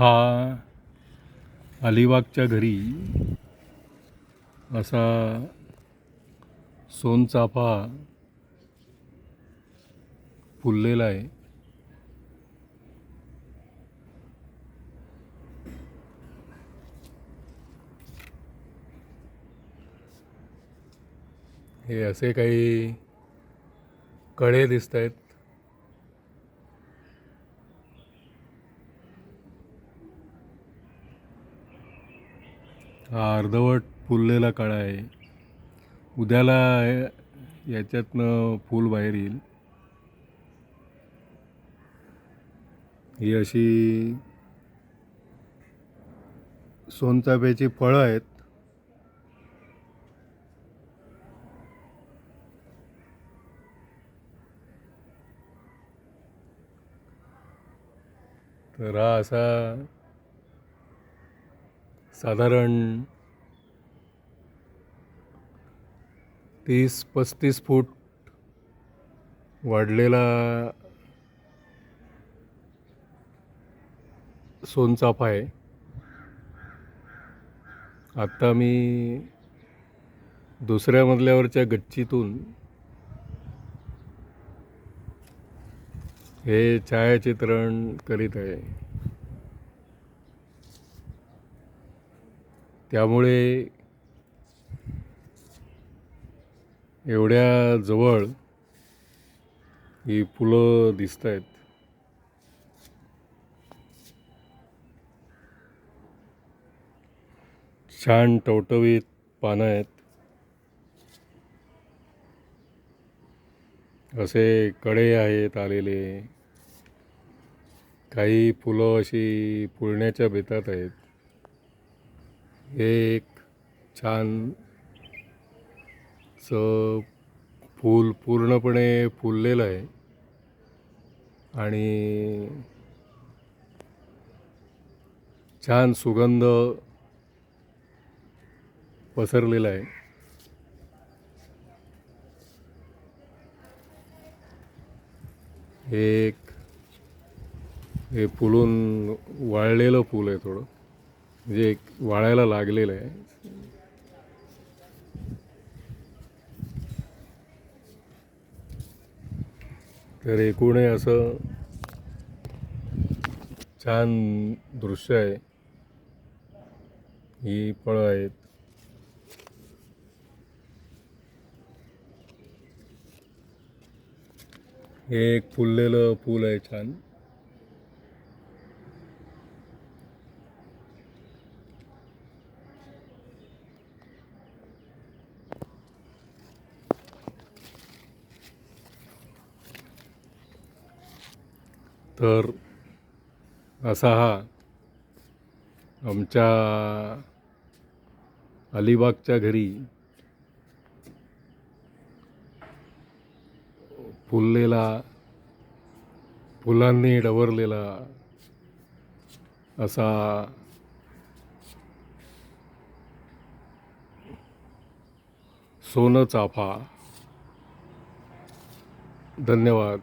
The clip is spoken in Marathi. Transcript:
हा अलिबागच्या घरी असा सोनचाफा फुललेला आहे. हे असे काही कळे दिसत आहेत हा अर्धवट फुललेला काळा आहे. उद्याला याच्यातनं फूल बाहेर येईल. ही अशी सोनचाफ्याची फळं आहेत. तर हा असा साधारण तीस पस्तीस फूट वाढलेला सोनचाफा आहे. आत्ता मी दुसऱ्या मजल्यावरच्या गच्चीतून हे छायाचित्रण करीत आहे. त्यामुळे एवढ्या जवळ ही फुलं दिसत आहेत. छान टवटवीत पानं आहेत. असे कडे आहेत आलेले. काही फुलं अशी फुलण्याच्या बेतात आहेत. हे एक छान च फूल पूर्णपणे फुललेलं आहे. आणि छान सुगंध पसरलेला आहे. हे एक हे फुलून वाळलेलं फूल आहे थोडं. जे एक वाळायला लागलेलं आहे. तर एकूण असं छान दृश्य आहे. ही फळं आहेत. हे एक फुललेलं फूल आहे छान. तर असा हा आमच्या अलिबागच्या घरी फुललेला फुलांनी डवरलेला असा सोनं चाफा. धन्यवाद.